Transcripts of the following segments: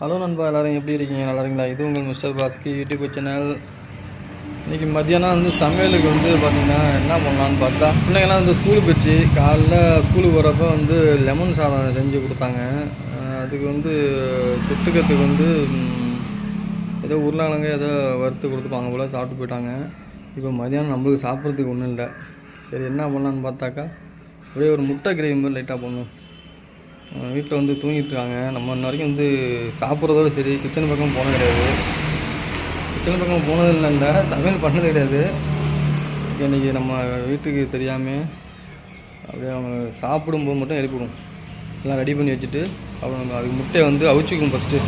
Hello நண்பா எல்லோரும் எப்படி இருக்கீங்க? நல்லா இருக்கீங்களா? இது உங்கள் மிஸ்டர் பாஸ்கி யூடியூப் சேனல். இன்றைக்கி மத்தியானம் வந்து சமையலுக்கு வந்து பார்த்திங்கன்னா என்ன பண்ணலான்னு பார்த்தா பிள்ளைங்கள்லாம் வந்து ஸ்கூலுக்கு போச்சு காலைல ஸ்கூலுக்கு போகிறப்ப வந்து லெமன் சாதம் செஞ்சு கொடுத்தாங்க. அதுக்கு வந்து தொட்டுக்கிறதுக்கு வந்து ஏதோ உருளைக்கிழங்கு ஏதோ வறுத்து கொடுத்துப்பாங்க போல் சாப்பிட்டு போயிட்டாங்க. இப்போ மதியானம் நம்மளுக்கு சாப்பிட்றதுக்கு ஒன்றும் இல்லை. சரி என்ன பண்ணலான்னு பார்த்தாக்கா அப்படியே ஒரு முட்டை கிரேவி மாதிரி லைட்டாக பண்ணும் வீட்டில் வந்து தூங்கிட்டு இருக்காங்க நம்ம இன்ன வரைக்கும் வந்து சாப்பிட்றதோட சரி கிச்சன் பக்கம் போனது கிடையாது. கிச்சன் பக்கம் போனது இல்லைன்னா சமையல் பண்ணது கிடையாது. இன்றைக்கி நம்ம வீட்டுக்கு தெரியாமல் அப்படியே அவங்க சாப்பிடும்போது மட்டும் எழுப்பிடும் எல்லாம் ரெடி பண்ணி வச்சுட்டு சாப்பிடணும். அதுக்கு முட்டையை வந்து அவிச்சிக்கும் ஃபஸ்ட்டு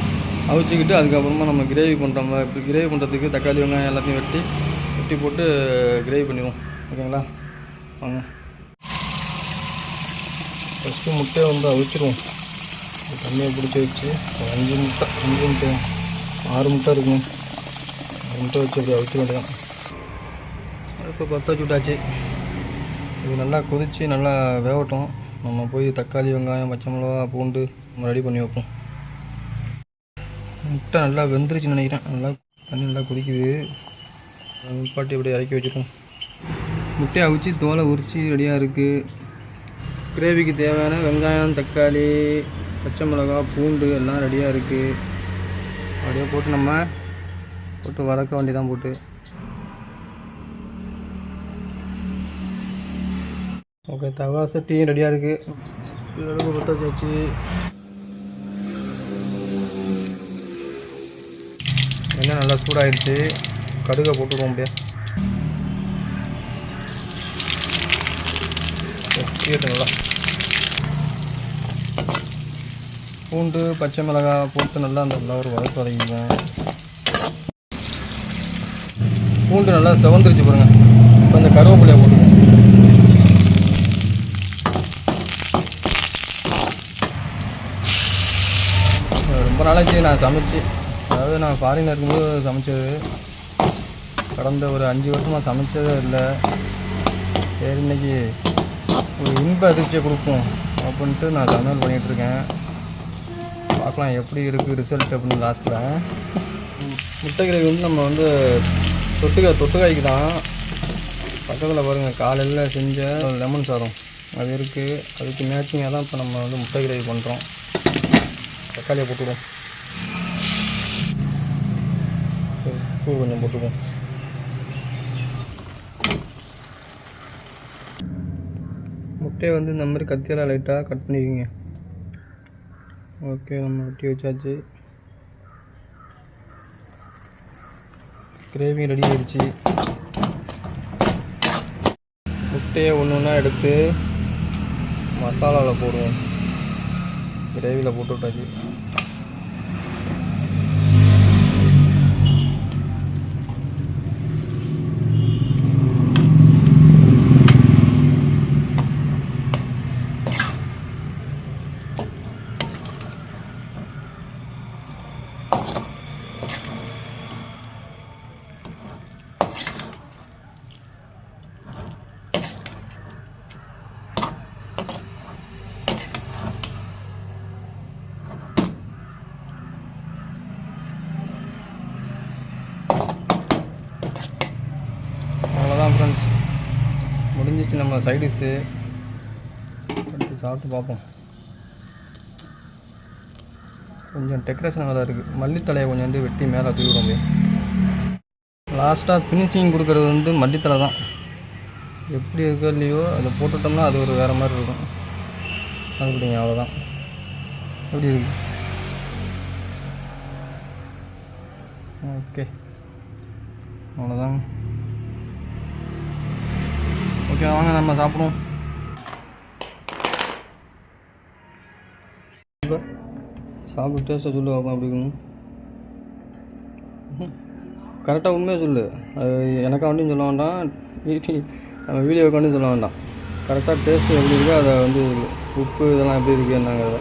அவிச்சிக்கிட்டு அதுக்கப்புறமா நம்ம கிரேவி பண்ணுறோம் இப்போ கிரேவி பண்ணுறதுக்கு தக்காளி வெங்காயம் எல்லாத்தையும் வெட்டி வெட்டி போட்டு கிரேவி பண்ணிடுவோம். ஓகேங்களா? வாங்க. ஃபஸ்ட்டு முட்டையை வந்து அவிச்சிருவோம். தண்ணியை பிடிச்சி வச்சு ஒரு அஞ்சு முட்டை அஞ்சு முட்டை ஆறு முட்டை இருக்கும். ஆறு முட்டை வச்சு அப்படி அவிக்க வேண்டியதான் இப்போ பற்ற வச்சு விட்டாச்சு இது நல்லா கொதித்து நல்லா வேகட்டும். நம்ம போய் தக்காளி வெங்காயம் பச்சை மிளகா பூண்டு நம்ம ரெடி பண்ணி வைப்போம். முட்டை நல்லா வெந்துருச்சுன்னு நினைக்கிறேன். நல்லா தண்ணி நல்லா கொதிக்குது. பாட்டி அப்படியே இறக்கி வச்சுருக்கோம் முட்டையை அவிச்சு தோலை உரித்து ரெடியாக இருக்குது கிரேவிக்கு தேவையான வெங்காயம் தக்காளி பச்சை மிளகா பூண்டு எல்லாம் ரெடியாக இருக்குது அப்படியே போட்டு நம்ம போட்டு வதக்க வேண்டியதான் போட்டு. ஓகே தவா சட்டியும் ரெடியாக இருக்குது அளவுக்கு பற்ற வச்சாச்சு. எண்ணெய் நல்லா சூடாகிடுச்சு கடுகை போட்டுருவோம் அப்படியே. சீரட்டு நல்லா பூண்டு பச்சை மிளகாய் போட்டு நல்லா அந்த நல்லா ஒரு வதக்கு பூண்டு நல்லா செவந்துருச்சு பாருங்க. இப்போ அந்த கருவேப்பிலையை போட்டுக்குவோம் ரொம்ப நாளாச்சு நான் சமைச்சு. அதாவது நான் ஃபாரினில் இருக்கும்போது சமைச்சது. கடந்த ஒரு அஞ்சு வருஷமாக சமைச்சதே இல்லை. சரி இன்னைக்கு ஒரு இன்ப அதிர்ச்சியை கொடுக்கும் அப்படின்ட்டு நான் சமையல் பண்ணிகிட்டு இருக்கேன் பார்க்கலாம் எப்படி இருக்குது ரிசல்ட் அப்படின்னு லாஸ்ட்டில் முட்டை கிரேவி வந்து நம்ம வந்து தொட்டுக்க தொட்டுக்காய்க்கு தான். பக்கத்தில் பாருங்கள் காலையில் செஞ்ச லெமன் சாதம். அது இருக்குது அதுக்கு மேட்சிங்காக தான் இப்போ நம்ம வந்து முட்டை பண்ணுறோம் தக்காளியை போட்டுடுவோம். பூ கொஞ்சம் போட்டுக்குவோம். முட்டையை வந்து இந்த மாதிரி கத்தியால் லைட்டாக கட் பண்ணிக்கோங்க ஓகே நம்ம வெட்டி வச்சாச்சு. கிரேவி ரெடி ஆயிடுச்சு. முட்டையை ஒன்று ஒன்றா எடுத்து மசாலாவில் போடுவோம். கிரேவியில் போட்டு விட்டாச்சு அவ்வளோதான் ஃப்ரெண்ட்ஸ் முடிஞ்சிச்சு சைடிஷு எடுத்து சாப்பிட்டு பார்ப்போம். கொஞ்சம் டெக்கரேஷன் தான் இருக்குது மல்லித்தலையை கொஞ்சோண்டு வெட்டி மேலே தூக்கிட முடியும் லாஸ்ட்டாக ஃபினிஷிங் கொடுக்குறது வந்து மல்லித்தலை தான். எப்படி இருக்கோ இல்லையோ அதை போட்டுட்டோம்னா அது ஒரு வேறு மாதிரி இருக்கும். அது பிடிங்க அவ்வளோதான். எப்படி இருக்கு? ஓகே அவ்வளோதான் ஓகே வாங்க நம்ம சாப்பிடுவோம். சாப்பிட்டு டேஸ்ட்டை சொல்லு பார்ப்போம் எப்படி இருக்கணும் கரெக்டாக உண்மையாக சொல்லு. அது எனக்கா வண்டியும் சொல்ல வேண்டாம். நம்ம வீடியோக்காண்டியும் சொல்ல வேண்டாம். கரெக்டாக டேஸ்ட் எப்படி இருக்கோ அதை வந்து உப்பு இதெல்லாம் எப்படி இருக்குது என்னங்கிறத.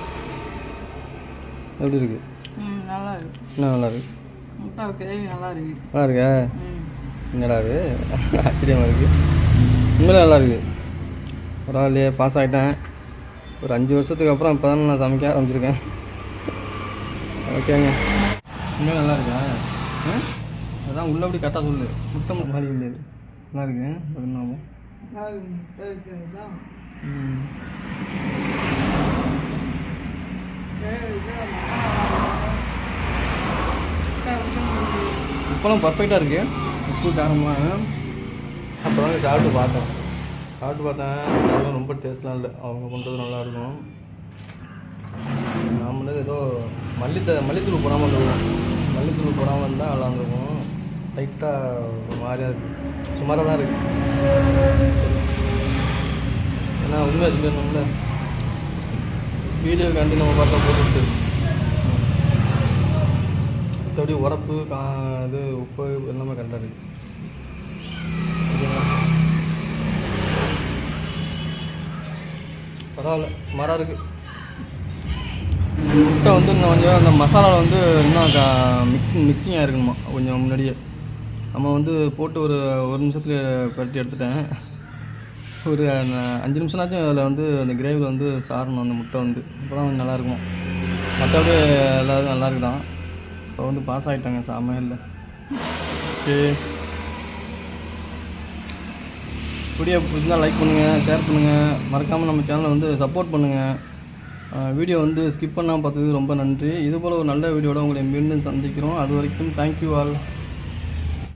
எப்படி இருக்குது நல்லா இருக்கு. என்ன நல்லா இருக்கு. நல்லா இருக்கு. நல்லா இருக்கா? ம். என்னடா இது? ஆச்சரியமாக இருக்குது உண்மையிலே நல்லா இருக்குது பரவாயில்லையே பாஸ் ஆகிட்டேன் ஒரு அஞ்சு வருஷத்துக்கு அப்புறம் இப்போ தான் நான் சமைக்க ஆரம்பிச்சிருக்கேன். ஓகேங்க. இன்னும் நல்லா இருக்கா? அதான் உள்ள அப்படி கரெக்டாக சொல்லு. முட்டை மாதிரி இல்லை நல்லா இருக்கு பதினாவும் நல்லா இருக்கு பர்ஃபெக்டாக இருக்குது உப்பு காரமாக அப்போ வந்து சாப்பிட்டு பார்த்தேன். சாப்பிட்டு பார்த்தேன். அதெல்லாம் ரொம்ப டேஸ்ட்லாம் இல்லை. அவங்க பண்ணுறது நல்லா இருக்கும். நான் ஏதோ மல்லித்த மல்லித்தூள் போடாமல் இருந்திருக்கும். மல்லித்தூள் போடாமல் இருந்தால் நல்லா இருந்திருக்கும். லைட்டாக ஒரு மாதிரியாக இருக்குது சுமாராக தான் இருக்குது ஏன்னா உண்மையாக சொல்லணும்ல வீடியோ கண்டு நம்ம பார்த்தா போட்டு மற்றபடி உரப்பு கா இது உப்பு எல்லாமே கரெக்டாக இருக்குது ஓகேங்களா? பரவாயில்ல மரம் இருக்குது முட்டை வந்து இன்னும் கொஞ்சம் அந்த மசாலாவில் வந்து இன்னும் மிக்ஸ் மிக்ஸிங் மிக்சிங் ஆகிருக்கணுமா கொஞ்சம் முன்னாடியே. நம்ம வந்து போட்டு ஒரு ஒரு நிமிஷத்தில் பரட்டி எடுத்துட்டேன். ஒரு அஞ்சு நிமிஷம்னாச்சும் அதில் வந்து அந்த கிரேவியில் வந்து சாரணும் அந்த முட்டை வந்து. அப்போ தான் கொஞ்சம் நல்லாயிருக்கும் மற்றபடி எல்லாரும் நல்லா இருக்குதான். இப்போ வந்து பாஸ் ஆகிட்டாங்க சமையலில் ஓகே வீடியோ பிடிச்சிருந்தால் லைக் பண்ணுங்கள் ஷேர் பண்ணுங்கள் மறக்காமல் நம்ம சேனலை வந்து சப்போர்ட் பண்ணுங்கள் வீடியோ வந்து ஸ்கிப் பண்ணாமல் பார்த்ததுக்கு ரொம்ப நன்றி. இதுபோல் ஒரு நல்ல வீடியோட உங்களை மீண்டும் சந்திக்கிறோம். அது வரைக்கும் தேங்க்யூ ஆல்